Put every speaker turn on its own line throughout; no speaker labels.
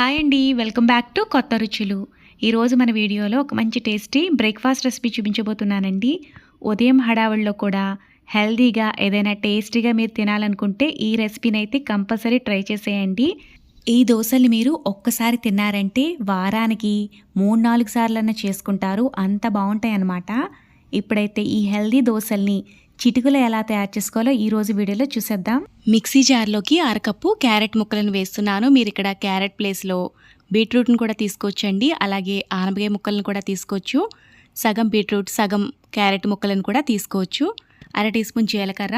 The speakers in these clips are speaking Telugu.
హాయ్ అండి వెల్కమ్ బ్యాక్ టు కొత్త రుచులు. ఈరోజు మన వీడియోలో ఒక మంచి టేస్టీ బ్రేక్ఫాస్ట్ రెసిపీ చూపించబోతున్నానండి. ఉదయం హడావుల్లో కూడా హెల్దీగా ఏదైనా టేస్టీగా మీరు తినాలనుకుంటే ఈ రెసిపీని అయితే కంపల్సరీ ట్రై చేసేయండి. ఈ దోశలు మీరు ఒక్కసారి తిన్నారంటే వారానికి మూడు నాలుగు సార్లన్నా చేసుకుంటారు. అంత బాగుంటాయి అన్నమాట ఇప్పుడైతే ఈ హెల్దీ దోశల్ని చిటికలో ఎలా తయారు చేసుకోవాలో ఈ రోజు వీడియోలో చూసేద్దాం. మిక్సీ జార్లోకి అరకప్పు క్యారెట్ ముక్కలను వేస్తున్నాను. మీరు ఇక్కడ క్యారెట్ ప్లేస్లో బీట్రూట్ని కూడా తీసుకోవచ్చండి. అలాగే ఆనపకాయ ముక్కలను కూడా తీసుకోవచ్చు. సగం బీట్రూట్ సగం క్యారెట్ ముక్కలను కూడా తీసుకోవచ్చు. అర టీ స్పూన్ జీలకర్ర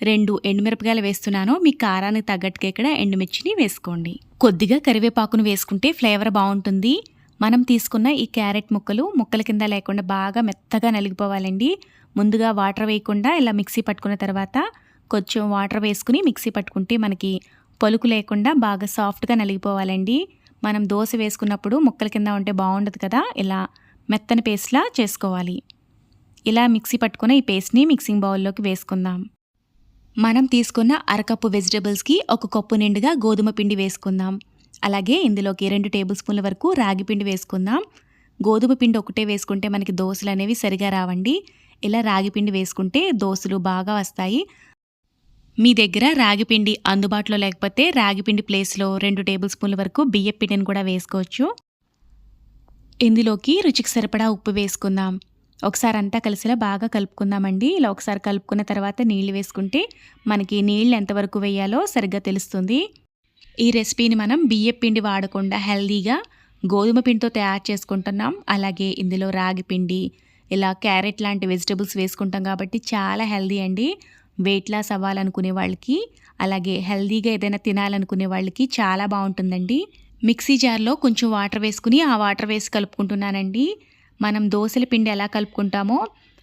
రెండు ఎండుమిరపకాయలు వేస్తున్నాను. మీ కారానికి తగ్గట్టుగా ఇక్కడ ఎండుమిర్చిని వేసుకోండి. కొద్దిగా కరివేపాకును వేసుకుంటే ఫ్లేవర్ బాగుంటుంది. మనం తీసుకున్న ఈ క్యారెట్ ముక్కలు ముక్కల కింద లేకుండా బాగా మెత్తగా నలిగిపోవాలండి. ముందుగా వాటర్ వేయకుండా ఇలా మిక్సీ పట్టుకున్న తర్వాత కొంచెం వాటర్ వేసుకుని మిక్సీ పట్టుకుంటే మనకి పలుకు లేకుండా బాగా సాఫ్ట్గా నలిగిపోవాలండి. మనం దోశ వేసుకున్నప్పుడు ముక్కల కింద ఉంటే బాగుండదు కదా ఇలా మెత్తని పేస్ట్లా చేసుకోవాలి. ఇలా మిక్సీ పట్టుకున్న ఈ పేస్ట్ని మిక్సింగ్ బౌల్లోకి వేసుకుందాం. మనం తీసుకున్న అరకప్పు వెజిటబుల్స్కి ఒక కప్పు నిండుగా గోధుమ పిండి వేసుకుందాం. అలాగే ఇందులోకి రెండు టేబుల్ స్పూన్ల వరకు రాగి పిండి వేసుకుందాం. గోధుమ పిండి ఒకటే వేసుకుంటే మనకి దోశలు అనేవి సరిగా రావండి. ఇలా రాగి పిండి వేసుకుంటే దోశలు బాగా వస్తాయి. మీ దగ్గర రాగిపిండి అందుబాటులో లేకపోతే రాగిపిండి ప్లేస్లో రెండు టేబుల్ స్పూన్ల వరకు బియ్య పిండిని కూడా వేసుకోవచ్చు. ఇందులోకి రుచికి సరిపడా ఉప్పు వేసుకుందాం. ఒకసారి అంతా కలిసిలా బాగా కలుపుకుందామండి. ఇలా ఒకసారి కలుపుకున్న తర్వాత నీళ్ళు వేసుకుంటే మనకి నీళ్ళు ఎంతవరకు వేయాలో సరిగ్గా తెలుస్తుంది. ఈ రెసిపీని మనం బియ్య పిండి వాడకుండా హెల్దీగా గోధుమ పిండితో తయారు చేసుకుంటున్నాం. అలాగే ఇందులో రాగి పిండి ఇలా క్యారెట్ లాంటి వెజిటబుల్స్ వేసుకుంటాం కాబట్టి చాలా హెల్దీ అండి. వెయిట్ లాస్ అవ్వాలనుకునే వాళ్ళకి అలాగే హెల్దీగా ఏదైనా తినాలనుకునే వాళ్ళకి చాలా బాగుంటుందండి. మిక్సీ జార్లో కొంచెం వాటర్ వేసుకుని ఆ వాటర్ వేసి కలుపుకుంటున్నానండి. మనం దోశల పిండి ఎలా కలుపుకుంటామో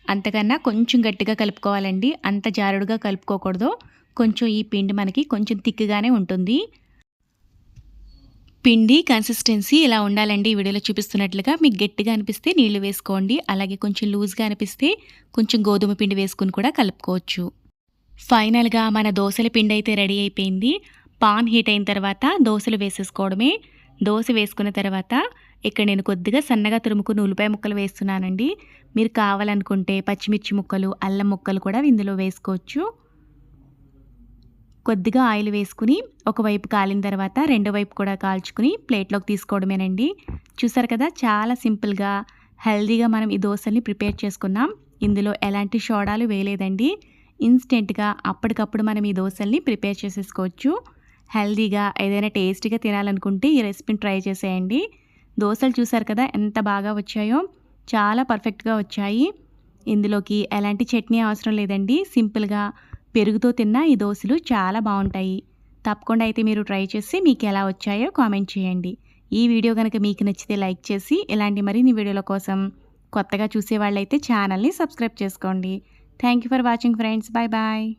అంతకన్నా కొంచెం గట్టిగా కలుపుకోవాలండి. అంత జారుడుగా కలుపుకోకూడదు. కొంచెం ఈ పిండి మనకి కొంచెం తిక్కుగానే ఉంటుంది. పిండి కన్సిస్టెన్సీ ఇలా ఉండాలండి ఈ వీడియోలో చూపిస్తున్నట్లుగా. మీకు గట్టిగా అనిపిస్తే నీళ్ళు వేసుకోండి. అలాగే కొంచెం లూజ్గా అనిపిస్తే కొంచెం గోధుమ పిండి వేసుకుని కూడా కలుపుకోవచ్చు. ఫైనల్గా మన దోశల పిండి అయితే రెడీ అయిపోయింది. పాన్ హీట్ అయిన తర్వాత దోశలు వేసేసుకోవడమే. దోశ వేసుకున్న తర్వాత ఇక్కడ నేను కొద్దిగా సన్నగా తురుముకుని ఉల్లిపాయ ముక్కలు వేస్తున్నానండి. మీరు కావాలనుకుంటే పచ్చిమిర్చి ముక్కలు అల్లం ముక్కలు కూడా ఇందులో వేసుకోవచ్చు. కొద్దిగా ఆయిల్ వేసుకుని ఒకవైపు కాలిన తర్వాత రెండో వైపు కూడా కాల్చుకుని ప్లేట్లోకి తీసుకోవడమేనండి. చూసారు కదా చాలా సింపుల్గా హెల్దీగా మనం ఈ దోశల్ని ప్రిపేర్ చేసుకున్నాం. ఇందులో ఎలాంటి సోడాలు వేయలేదండి. ఇన్స్టెంట్గా అప్పటికప్పుడు మనం ఈ దోశల్ని ప్రిపేర్ చేసేసుకోవచ్చు. హెల్దీగా ఏదైనా టేస్టీగా తినాలనుకుంటే ఈ రెసిపీని ట్రై చేసేయండి. దోశలు చూసారు కదా ఎంత బాగా వచ్చాయో చాలా పర్ఫెక్ట్గా వచ్చాయి. ఇందులోకి ఎలాంటి చట్నీ అవసరం లేదండి. సింపుల్గా పెరుగుతో తిన్న ఈ దోశలు చాలా బాగుంటాయి. తప్పకుండా అయితే మీరు ట్రై చేసి మీకు ఎలా వచ్చాయో కామెంట్ చేయండి. ఈ వీడియో కనుక మీకు నచ్చితే లైక్ చేసి ఇలాంటి మరిన్ని వీడియోల కోసం కొత్తగా చూసేవాళ్ళైతే ఛానల్ని సబ్స్క్రైబ్ చేసుకోండి. Thank you for watching friends. Bye bye.